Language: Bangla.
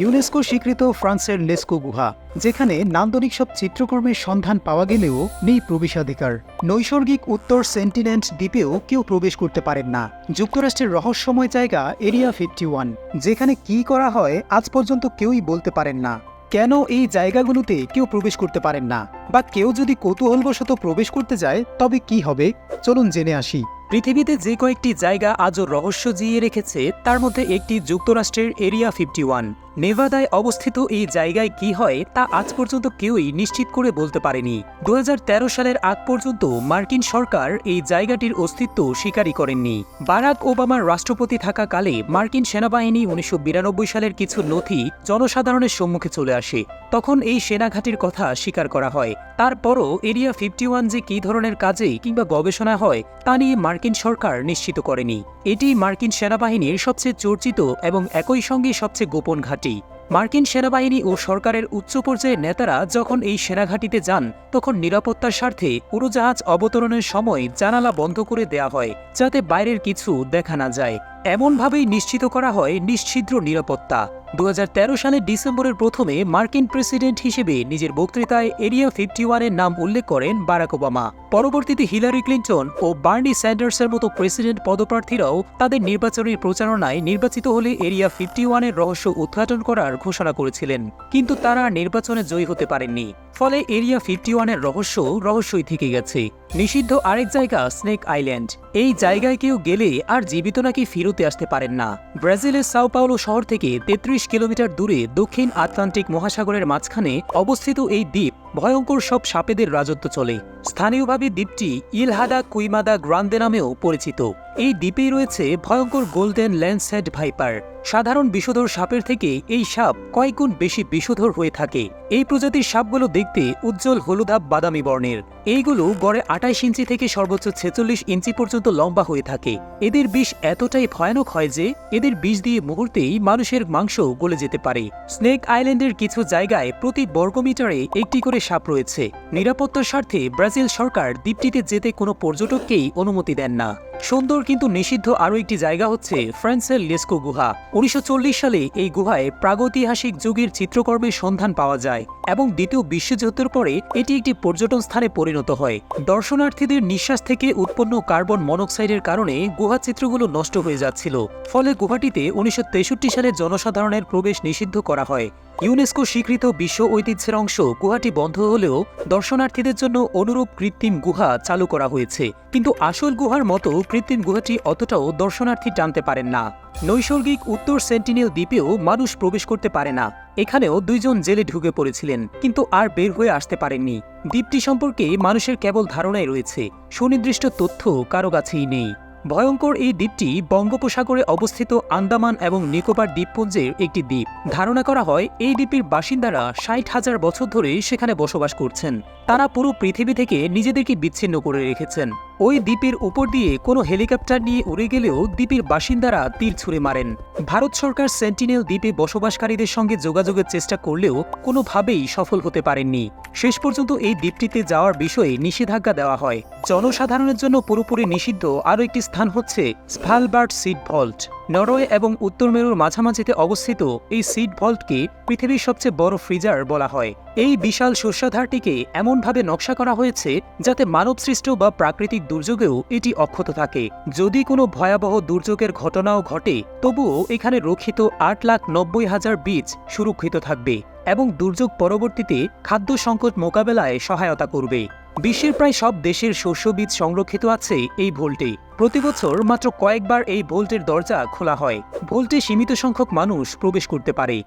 ইউনেস্কো স্বীকৃত ফ্রান্সের লেস্কো গুহা, যেখানে নান্দনিক সব চিত্রকর্মের সন্ধান পাওয়া গেলেও নেই প্রবেশাধিকার। নৈসর্গিক উত্তর সেন্টিনেন্ট দ্বীপেও কেউ প্রবেশ করতে পারেন না। যুক্তরাষ্ট্রের রহস্যময় জায়গা এরিয়া ফিফটি ওয়ান, যেখানে কি করা হয় আজ পর্যন্ত কেউই বলতে পারেন না। কেন এই জায়গাগুলোতে কেউ প্রবেশ করতে পারেন না? বা কেউ যদি কৌতূহলবশত প্রবেশ করতে যায়, তবে কি হবে? চলুন জেনে আসি। পৃথিবীতে যে কয়েকটি জায়গা আজও রহস্য জিয়ে রেখেছে, তার মধ্যে একটি যুক্তরাষ্ট্রের এরিয়া ফিফটি ওয়ান। নেভাদায় অবস্থিত এই জায়গায় কি হয়, তা আজ পর্যন্ত কেউই নিশ্চিত করে বলতে পারেনি। দু হাজার তেরো সালের আগ পর্যন্ত মার্কিন সরকার এই জায়গাটির অস্তিত্ব স্বীকারই করেননি। বারাক ওবামার রাষ্ট্রপতি থাকাকালে মার্কিন সেনাবাহিনী উনিশশো বিরানব্বই সালের কিছু নথি জনসাধারণের সম্মুখে চলে আসে। তখন এই সেনাঘাটির কথা স্বীকার করা হয়। তারপরও এরিয়া ফিফটি ওয়ান যে কী ধরনের কাজে কিংবা গবেষণা হয়, তা নিয়ে মার্কিন সরকার নিশ্চিত করেনি। এটি মার্কিন সেনাবাহিনীর সবচেয়ে চর্চিত এবং একই সঙ্গে সবচেয়ে গোপন ঘাঁটি। মার্কিন সেনাবাহিনী ও সরকারের উচ্চ পর্যায়ের নেতারা যখন এই সেনাঘাটিতে যান, তখন নিরাপত্তার স্বার্থে উড়োজাহাজ অবতরণের সময় জানালা বন্ধ করে দেয়া হয়, যাতে বাইরের কিছু দেখা না যায়। এমনভাবেই নিশ্চিত করা হয় নিশ্ছিদ্র নিরাপত্তা। দু হাজার তেরো সালের ডিসেম্বরের প্রথমে মার্কিন প্রেসিডেন্ট হিসেবে নিজের বক্তৃতায় এরিয়া ফিফটি ওয়ানের নাম উল্লেখ করেন বারাক ওবামা। পরবর্তীতে হিলারি ক্লিন্টন ও বার্নি স্যান্ডার্সের মতো প্রেসিডেন্ট পদপ্রার্থীরাও তাদের নির্বাচনী প্রচারণায় নির্বাচিত হলে এরিয়া ফিফটি ওয়ানের রহস্য উদ্ঘাটন করার ঘোষণা করেছিলেন। কিন্তু তারা নির্বাচনে জয়ী হতে পারেননি। ফলে এরিয়া ফিফটি ওয়ানের রহস্য রহস্যই থেকে গেছে। নিষিদ্ধ আরেক জায়গা, স্নেক আইল্যান্ড। এই জায়গায় কেউ গেলে আর জীবিত নাকি ফিরতে আসতে পারেন না। ব্রাজিলের সাও পাওলো শহর থেকে তেত্রিশ কিলোমিটার দূরে দক্ষিণ আটলান্টিক মহাসাগরের মাঝখানে অবস্থিত এই দ্বীপ ভয়ঙ্কর সব সাপেদের রাজত্ব চলে। স্থানীয়ভাবে দ্বীপটি ইলহাদা কুইমাদা গ্রান্দে নামেও পরিচিত। এই দ্বীপেই রয়েছে ভয়ঙ্কর গোল্ডেন ল্যান্ডসেড ভাইপার। সাধারণ বিষধর সাপের থেকে এই সাপ কয়েকগুণ বেশি বিষধর হয়ে থাকে। এই প্রজাতির সাপগুলো দেখতে উজ্জ্বল হলুদাব বাদামি বর্ণের। এইগুলো গড়ে আঠাইশ ইঞ্চি থেকে সর্বোচ্চ ছেচল্লিশ ইঞ্চি পর্যন্ত লম্বা হয়ে থাকে। এদের বিষ এতটাই ভয়ানক হয় যে এদের বিষ দিয়ে মুহূর্তেই মানুষের মাংস গলে যেতে পারে। স্নেক আইল্যান্ডের কিছু জায়গায় প্রতি বর্গমিটারে একটি করে সাপ রয়েছে। নিরাপত্তার স্বার্থে ব্রাজিল সরকার দ্বীপটিতে যেতে কোনো পর্যটককেই অনুমতি দেন না। সুন্দর কিন্তু নিষিদ্ধ আরও একটি জায়গা হচ্ছে ফ্রান্সের লেস্কো গুহা। উনিশশো চল্লিশ সালে এই গুহায় প্রাগৈতিহাসিক যুগের চিত্রকর্মের সন্ধান পাওয়া যায় এবং দ্বিতীয় বিশ্বযুদ্ধের পরে এটি একটি পর্যটন স্থানে পরিণত হয়। দর্শনার্থীদের নিঃশ্বাস থেকে উৎপন্ন কার্বন মনোক্সাইডের কারণে গুহা চিত্রগুলো নষ্ট হয়ে যাচ্ছিল। ফলে গুহাটিতে উনিশশো তেষট্টি সালে জনসাধারণের প্রবেশ নিষিদ্ধ করা হয়। ইউনেস্কো স্বীকৃত বিশ্ব ঐতিহ্যের অংশ গুহাটি বন্ধ হলেও দর্শনার্থীদের জন্য অনুরূপ কৃত্রিম গুহা চালু করা হয়েছে। কিন্তু আসল গুহার মতো কৃত্রিম গুহাটি অতটাও দর্শনার্থী টানতে পারেন না। নৈসর্গিক উত্তর সেন্টিনেল দ্বীপেও মানুষ প্রবেশ করতে পারে না। এখানেও দুইজন জেলে ঢুকে পড়েছিলেন, কিন্তু আর বের হয়ে আসতে পারেননি। দ্বীপটি সম্পর্কে মানুষের কেবল ধারণাই রয়েছে। সুনির্দিষ্ট তথ্য কারও কাছেই নেই। ভয়ঙ্কর এই দ্বীপটি বঙ্গোপসাগরে অবস্থিত আন্দামান এবং নিকোবর দ্বীপপুঞ্জের একটি দ্বীপ। ধারণা করা হয়, এই দ্বীপের বাসিন্দারা ষাট হাজার বছর ধরে সেখানে বসবাস করছেন। তারা পুরো পৃথিবী থেকে নিজেদেরকে বিচ্ছিন্ন করে রেখেছেন। ওই দ্বীপের উপর দিয়ে কোনো হেলিকপ্টার নিয়ে উড়ে গেলেও দ্বীপের বাসিন্দারা তীর ছুঁড়ে মারেন। ভারত সরকার সেন্টিনেল দ্বীপে বসবাসকারীদের সঙ্গে যোগাযোগের চেষ্টা করলেও কোনোভাবেই সফল হতে পারেননি। শেষ পর্যন্ত এই দ্বীপটিতে যাওয়ার বিষয়ে নিষেধাজ্ঞা দেওয়া হয়। জনসাধারণের জন্য পুরোপুরি নিষিদ্ধ আরও একটি স্থান হচ্ছে স্ভালবার্ড সিট ভল্ট নরওয়ে এবং উত্তর মেরুর মাঝামাঝিতে অবস্থিত এই সিড ভল্টকে পৃথিবীর সবচেয়ে বড় ফ্রিজার বলা হয়। এই বিশাল শস্যাধারটিকে এমনভাবে নকশা করা হয়েছে যাতে মানবসৃষ্ট বা প্রাকৃতিক দুর্যোগেও এটি অক্ষত থাকে। যদি কোনো ভয়াবহ দুর্যোগের ঘটনাও ঘটে, তবুও এখানে রক্ষিত আট লাখ নব্বই হাজার বীজ সুরক্ষিত থাকবে এবং দুর্যোগ পরবর্তীতে খাদ্য সংকট মোকাবেলায় সহায়তা করবে। বিশ্বের প্রায় সব দেশের শস্য বীজ সংরক্ষিত আছে এই ভোল্টে। প্রতি বছর মাত্র কয়েকবার এই ভোল্টের দরজা খোলা হয়। ভোল্টে সীমিত সংখ্যক মানুষ প্রবেশ করতে পারে।